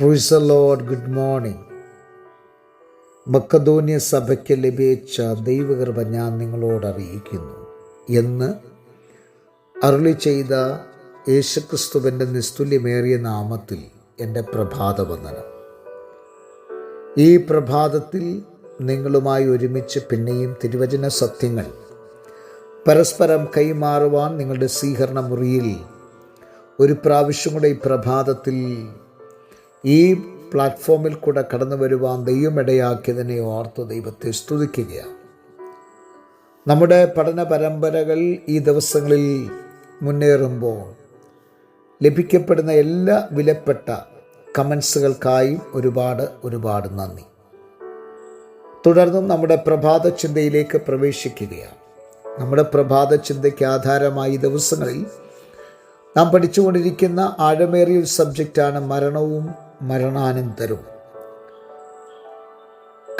Professor lord good morning Macedonia സഭയ്ക്ക് ലഭിച്ച ദൈവകൃപ ഞാൻ നിങ്ങളോട് അറിയിക്കുന്നു. എന്ന് അരുളി ചെയ്ത യേശുക്രിസ്തുവിന്റെ നിസ്തുല്യമേറിയ നാമത്തിൽ എന്റെ പ്രഭാതവന്ദനം. ഈ പ്രഭാതത്തിൽ നിങ്ങളുമായി ഒരുമിച്ച് പിന്നെയും തിരുവചന സത്യങ്ങൾ പരസ്പരം കൈമാറുവാൻ നിങ്ങളുടെ സ്വീകരണ മുറിയിൽ ഒരു പ്രാവശ്യം കൂടെ ഈ പ്രഭാതത്തിൽ ഈ പ്ലാറ്റ്ഫോമിൽ കൂടെ കടന്നു വരുവാൻ ദൈവമിടയാക്കിയതിനെ ഓർത്ത് ദൈവത്തെ സ്തുതിക്കുകയാണ്. നമ്മുടെ പഠന പരമ്പരകൾ ഈ ദിവസങ്ങളിൽ മുന്നേറുമ്പോൾ ലഭിക്കപ്പെടുന്ന എല്ലാ വിലപ്പെട്ട കമൻസുകൾക്കായും ഒരുപാട് ഒരുപാട് നന്ദി. തുടർന്നും നമ്മുടെ പ്രഭാത ചിന്തയിലേക്ക് പ്രവേശിക്കുകയാണ്. നമ്മുടെ പ്രഭാത ചിന്തയ്ക്ക് ആധാരമായി ദിവസങ്ങളിൽ നാം പഠിച്ചുകൊണ്ടിരിക്കുന്ന ആഴമേറിയ സബ്ജക്റ്റാണ് മരണവും മരണാനന്തരവും.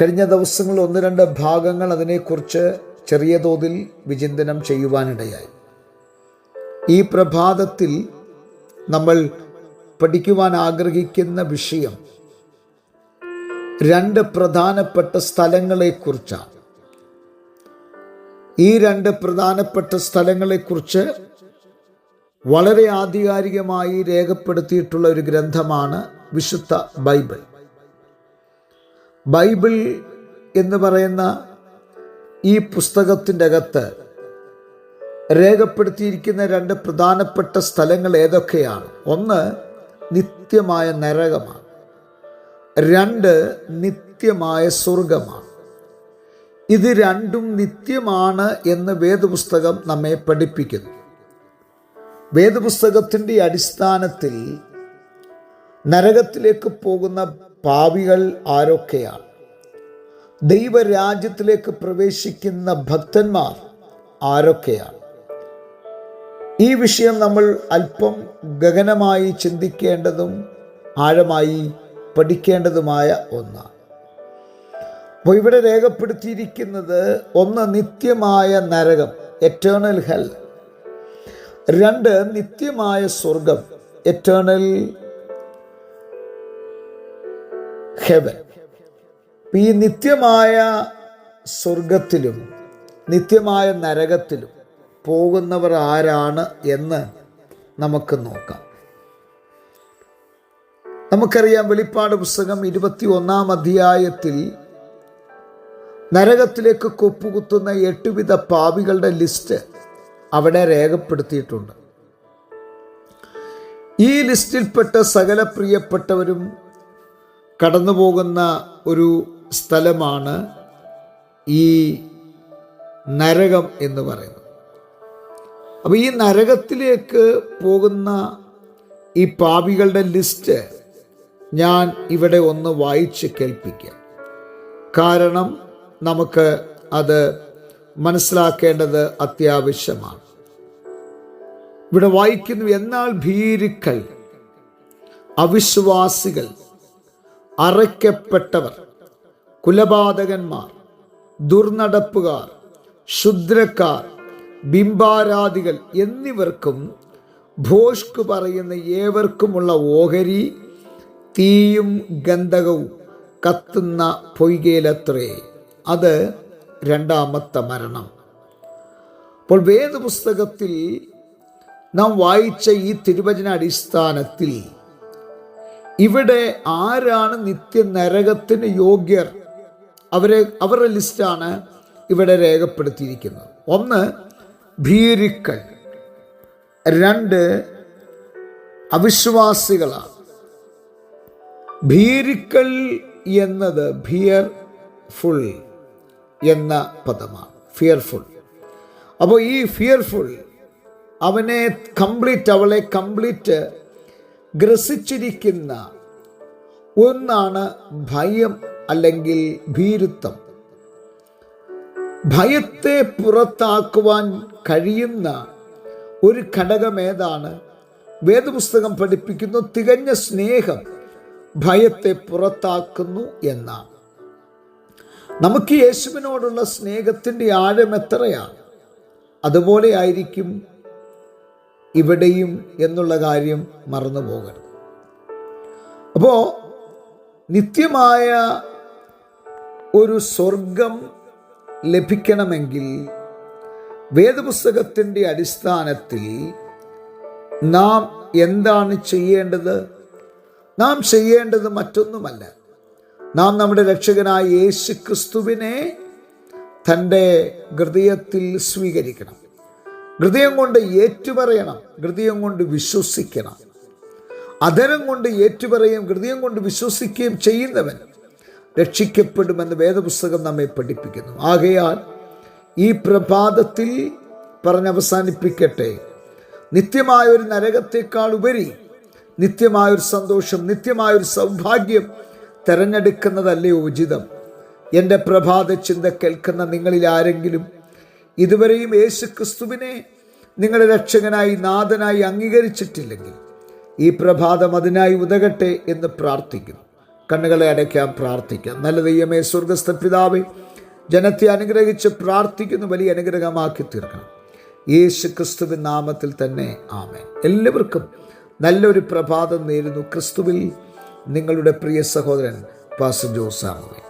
കഴിഞ്ഞ ദിവസങ്ങളിൽ ഒന്ന് രണ്ട് ഭാഗങ്ങൾ അതിനെക്കുറിച്ച് ചെറിയ തോതിൽ വിചിന്തനം ചെയ്യുവാനിടയായി. ഈ പ്രഭാതത്തിൽ നമ്മൾ പഠിക്കുവാൻ ആഗ്രഹിക്കുന്ന വിഷയം രണ്ട് പ്രധാനപ്പെട്ട സ്ഥലങ്ങളെക്കുറിച്ചാണ്. ഈ രണ്ട് പ്രധാനപ്പെട്ട സ്ഥലങ്ങളെക്കുറിച്ച് വളരെ ആധികാരികമായി രേഖപ്പെടുത്തിയിട്ടുള്ള ഒരു ഗ്രന്ഥമാണ് വിശുദ്ധ ബൈബിൾ. ബൈബിൾ എന്ന് പറയുന്ന ഈ പുസ്തകത്തിന്റെ അകത്ത് രേഖപ്പെടുത്തിയിരിക്കുന്ന രണ്ട് പ്രധാനപ്പെട്ട സ്ഥലങ്ങൾ ഏതൊക്കെയാണ്? ഒന്ന് നിത്യമായ നരകമാണ്. രണ്ട് നിത്യമായ സ്വർഗമാണ് ഇത് രണ്ടും നിത്യമാണ് എന്ന് വേദപുസ്തകം നമ്മെ പഠിപ്പിക്കുന്നു. വേദപുസ്തകത്തിന്റെ അടിസ്ഥാനത്തിൽ നരകത്തിലേക്ക് പോകുന്ന പാവികൾ ആരൊക്കെയാണ്? ദൈവരാജ്യത്തിലേക്ക് പ്രവേശിക്കുന്ന ഭക്തന്മാർ ആരൊക്കെയാണ്? ഈ വിഷയം നമ്മൾ അല്പം ഗഗനമായി ചിന്തിക്കേണ്ടതും ആഴമായി പഠിക്കേണ്ടതുമായ ഒന്നാണ്. അപ്പോൾ ഇവിടെ രേഖപ്പെടുത്തിയിരിക്കുന്നത് ഒന്ന് നിത്യമായ നരകം എറ്റേണൽ ഹെൽ രണ്ട് നിത്യമായ സ്വർഗം എറ്റേണൽ ഹെവൻ ഈ നിത്യമായ സ്വർഗത്തിലും നിത്യമായ നരകത്തിലും പോകുന്നവർ ആരാണ് എന്ന് നമുക്ക് നോക്കാം. നമുക്കറിയാം വെളിപ്പാട് പുസ്തകം ഇരുപത്തി ഒന്നാം അധ്യായത്തിൽ നരകത്തിലേക്ക് കൊപ്പുകുത്തുന്ന എട്ടുവിധ പാപികളുടെ ലിസ്റ്റ് അവിടെ രേഖപ്പെടുത്തിയിട്ടുണ്ട്. ഈ ലിസ്റ്റിൽപ്പെട്ട സകല പ്രിയപ്പെട്ടവരും കടന്നു പോകുന്ന ഒരു സ്ഥലമാണ് ഈ നരകം എന്ന് പറയുന്നത്. അപ്പോൾ ഈ നരകത്തിലേക്ക് പോകുന്ന ഈ പാപികളുടെ ലിസ്റ്റ് ഞാൻ ഇവിടെ ഒന്ന് വായിച്ച് കേൾപ്പിക്കാം. കാരണം നമുക്ക് അത് മനസ്സിലാക്കേണ്ടത് അത്യാവശ്യമാണ്. ഇവിടെ വായിക്കുന്നു എന്നാൽ ഭീരുക്കൾ അവിശ്വാസികൾ അറയ്ക്കപ്പെട്ടവർ കുലപാതകന്മാർ ദുർനടപ്പുകാർ ശുദ്രക്കാർ ബിംബാരാധികൾ എന്നിവർക്കും ഭോഷ്ക് പറയുന്ന ഏവർക്കുമുള്ള ഓഹരി തീയും ഗന്ധകവും കത്തുന്ന പൊയ്കയിലത്രേ അത് രണ്ടാമത്തെ മരണം. അപ്പോൾ വേദപുസ്തകത്തിൽ നാം വായിച്ച ഈ തിരുവചന അടിസ്ഥാനത്തിൽ ഇവിടെ ആരാണ് നിത്യ നരകത്തിന് യോഗ്യർ? അവരെ അവരുടെ ലിസ്റ്റാണ് ഇവിടെ രേഖപ്പെടുത്തിയിരിക്കുന്നത്. ഒന്ന് ഭീരുക്കൾ. രണ്ട് അവിശ്വാസികളാണ്. ഭീരുക്കൾ എന്നത് ഫിയർ ഫുൾ എന്ന പദമാണ്. ഫിയർഫുൾ അപ്പോൾ ഈ ഫിയർഫുൾ അവനെ കംപ്ലീറ്റ് അവളെ കംപ്ലീറ്റ് ഗ്രസിച്ചിരിക്കുന്ന ഒന്നാണ് ഭയം അല്ലെങ്കിൽ ഭീരുത്വം. ഭയത്തെ പുറത്താക്കുവാൻ കഴിയുന്ന ഒരു ഘടകം ഏതാണ്? വേദപുസ്തകം പഠിപ്പിക്കുന്നു തികഞ്ഞ സ്നേഹം ഭയത്തെ പുറത്താക്കുന്നു എന്നാണ്. നമുക്ക് യേശുവിനോടുള്ള സ്നേഹത്തിന്റെ ആഴം എത്രയാണ്? അതുപോലെ ആയിരിക്കും ഇവിടെയും എന്നുള്ള കാര്യം മറന്നു പോകരുത് അപ്പോൾ നിത്യമായ ഒരു സ്വർഗം ലഭിക്കണമെങ്കിൽ വേദപുസ്തകത്തിന്റെ അടിസ്ഥാനത്തിൽ നാം എന്താണ് ചെയ്യേണ്ടത്? നാം ചെയ്യേണ്ടത് മറ്റൊന്നുമല്ല. നാം നമ്മുടെ രക്ഷകനായ യേശു ക്രിസ്തുവിനെ തന്റെ ഹൃദയത്തിൽ സ്വീകരിക്കണം. ഹൃദയം കൊണ്ട് ഏറ്റുപറയണം ഹൃദയം കൊണ്ട് വിശ്വസിക്കണം. അധരം കൊണ്ട് ഏറ്റുപറയുകയും ഹൃദയം കൊണ്ട് വിശ്വസിക്കുകയും ചെയ്യുന്നവൻ രക്ഷിക്കപ്പെടുമെന്ന് വേദപുസ്തകം നമ്മെ പഠിപ്പിക്കുന്നു. ആകയാൽ ഈ പ്രഭാതത്തിൽ പറഞ്ഞവസാനിപ്പിക്കട്ടെ നിത്യമായൊരു നരകത്തേക്കാൾ ഉപരി നിത്യമായൊരു സന്തോഷം നിത്യമായൊരു സൗഭാഗ്യം തിരഞ്ഞെടുക്കുന്നതല്ലേ ഉചിതം. എന്റെ പ്രഭാത ചിന്ത കേൾക്കുന്ന നിങ്ങളിൽ ആരെങ്കിലും ഇതുവരെയും യേശു ക്രിസ്തുവിനെ നിങ്ങളുടെ രക്ഷകനായി നാഥനായി അംഗീകരിച്ചിട്ടില്ലെങ്കിൽ ഈ പ്രഭാതം അതിനായി ഉതകട്ടെ എന്ന് പ്രാർത്ഥിക്കുന്നു. കണ്ണുകളെ അടയ്ക്കാൻ പ്രാർത്ഥിക്കാം. നല്ല ദൈവമേ സ്വർഗസ്ഥ പിതാവേ ജനത്തെ അനുഗ്രഹിച്ച് പ്രാർത്ഥിക്കുന്നു. വലിയ അനുഗ്രഹമാക്കി തീർക്കണം. യേശു ക്രിസ്തുവിൻ നാമത്തിൽ തന്നെ ആമേ എല്ലാവർക്കും നല്ലൊരു പ്രഭാതം നേരുന്നു. ക്രിസ്തുവിൽ നിങ്ങളുടെ പ്രിയ സഹോദരൻ പാസ്റ്റർ ജോസാമുവേ